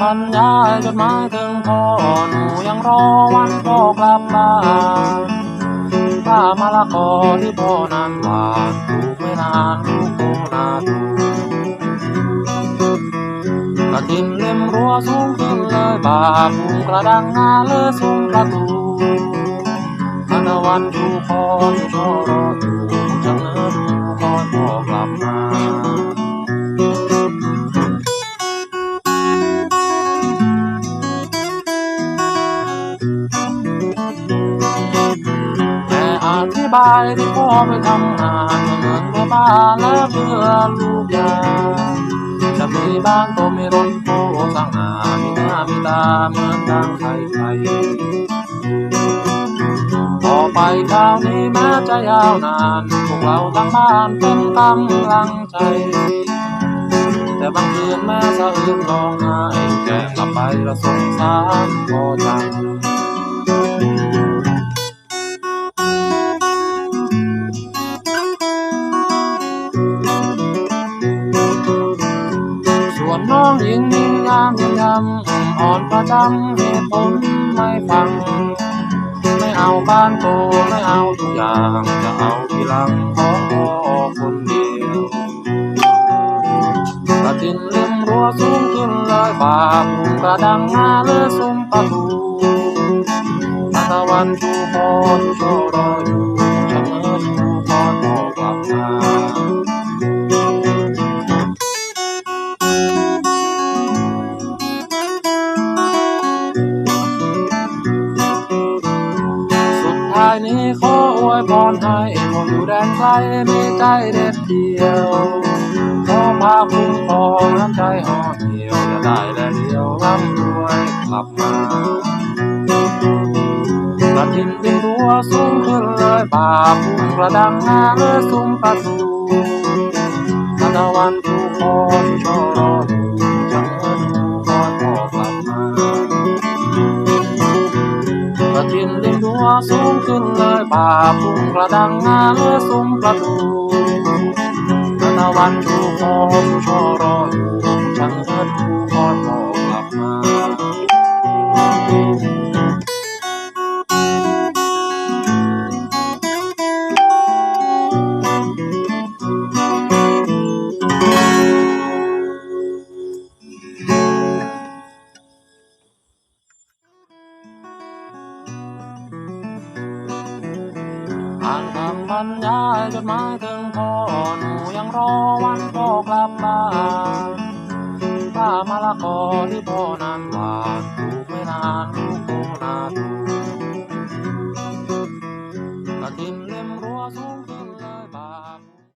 บรรยายจดหมายถึงพ่อหนูยังรอวันพ่อกลับบ้านถ้ามะละกอที่พ่อนั้นหวานปลูกไม่นานลูกโตนาดูกระถินเล็มรั้วสูงขึ้นเลยบาพุงกระดังงาเลยสูงประตูธนวันชูคอนชอรออยู่จังเนื้อดูคอนพ่อกลับมา ธิบายที่พ่อไปทำงานเหมือนแม่บ้านและเพื่อลูกยาจะมีบ้านก็มีรถโอ้สร้างงานมีหน้ามีตาเหมือนดังใครใครต่อไปคราวนี้แม้จะยาวนานพวกเราทั้งบ้านเป็นกำลังใจ แต่บางคืนแม่สะอื้นร้องไห้แกล้งหลับไปล้วสงสารพ่อจัง ส่วนน้องหญิงยิงยามยิงยำอ่อนประจำเหตุผลไม่ฟัง ไม่เอาบ้านโตไม่เอาทุกอย่างจะเอาที่หลังของพ่อคนเดียวกระถินเล็มรั้วสูงขึ้นเลยบาพุงกระดังงาเลยซุ้มประตูตะวันชูคอนโชรออยู่ายนี้ขออวยพรให้คนอยู่แดนไกลมีใจเด็ดเดียวขอพาคุ้มครองน้ำใจห่อเหี่ยวจะได้และเดียวร่ำรวยกลับมากระทินดินรัวสูงขึ้นเลยป่าพุ่งกระดังงาเลยซุ้มประตู สูงขึ้นเลยป่าพุ่งกระดังงาเลยซุ้มประตูตะวันชูคอนชอรออยู่ช่างเอิดผู้คอนบอกกลับมา อ่านคำบรรยายจดหมายถึงพ่อหนูยังรอวันพ่อกลับบ้านถ้ามะละกอที่พ่อนั้นหวา